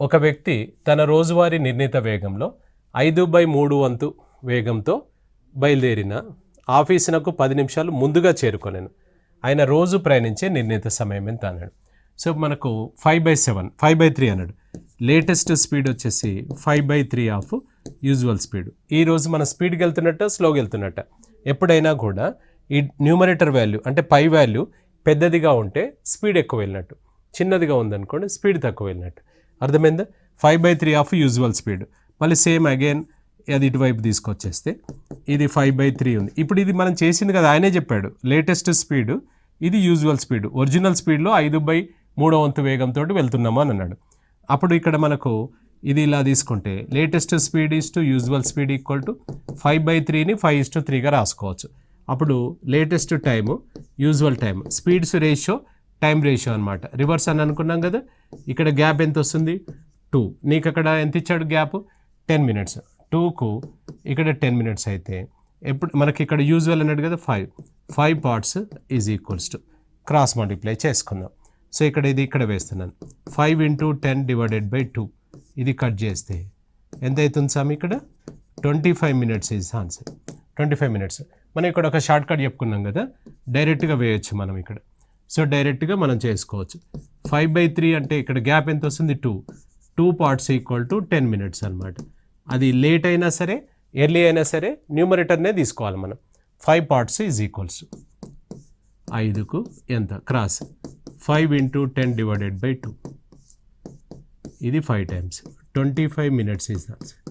ఒక వ్యక్తి తన రోజువారీ నిర్ణీత వేగంలో ఐదు బై మూడు వంతు వేగంతో బయలుదేరిన ఆఫీసునకు పది నిమిషాలు ముందుగా చేరుకోలేను. ఆయన రోజు ప్రయాణించే నిర్ణీత సమయం ఎంత అన్నాడు. సో మనకు five by seven five by three అన్నాడు. లేటెస్ట్ స్పీడ్ వచ్చేసి five by three of usual speed. ఈ రోజు మన స్పీడ్కి వెళ్తున్నట్ట స్లోకి వెళ్తున్నట్ట. ఎప్పుడైనా కూడా ఈ న్యూమరేటర్ వాల్యూ అంటే పై వాల్యూ పెద్దదిగా ఉంటే స్పీడ్ ఎక్కువ వెళ్ళినట్టు. చిన్నదిగా ఉందనుకోండి స్పీడ్ తక్కువ వెళ్ళినట్టు. అర్థమైందా? Five by three of usual speed మళ్ళీ సేమ్ అగైన్ అది ఇటువైపు తీసుకొచ్చేస్తే ఇది ఫైవ్ బై త్రీ ఉంది. ఇప్పుడు ఇది మనం చేసింది కదా ఆయనే చెప్పాడు. లేటెస్ట్ స్పీడ్ ఇది యూజువల్ స్పీడ్ ఒరిజినల్ స్పీడ్లో ఐదు బై మూడో వంతు వేగంతో వెళ్తున్నాము అని అన్నాడు. అప్పుడు ఇక్కడ మనకు ఇది ఇలా తీసుకుంటే latest speed is to usual speed equal to five by త్రీని ఫైవ్ ఇస్ టు త్రీగా రాసుకోవచ్చు. అప్పుడు latest time usual time speeds ratio time ratio అనమాట రివర్స్ అని అనుకున్నాం కదా ఇక్కడ గ్యాప్ ఎంత వస్తుంది? టూ. నీకు అక్కడ ఎంత ఇచ్చాడు గ్యాప్? Ten minutes. టూకు ఇక్కడ టెన్ మినిట్స్ అయితే ఎప్పుడు మనకి ఇక్కడ యూజువల్ అన్నాడు కదా five. Five parts is equals to. Cross multiply చేసుకుందాం సో ఇక్కడ ఇది ఇక్కడ వేస్తున్నాను. Five into ten divided by two. ఇది కట్ చేస్తే ఎంత అవుతుంది సామ్ ఇక్కడ? Twenty five minutes is answer. Twenty five minutes. మనం ఇక్కడ ఒక షార్ట్ కట్ చెప్పుకున్నాం కదా డైరెక్ట్గా వేయొచ్చు మనం ఇక్కడ. సో డైరెక్ట్గా మనం చేసుకోవచ్చు. ఫైవ్ బై త్రీ అంటే ఇక్కడ గ్యాప్ ఎంత వస్తుంది? Two. Two parts equal to ten minutes అనమాట అది లేట్ అయినా సరే ఎర్లీ అయినా సరే న్యూమరేటర్నే తీసుకోవాలి మనం. Five parts is equals. ఐదుకు ఎంత? Cross. Five into ten divided by two. ఇది five times. Twenty five minutes is answer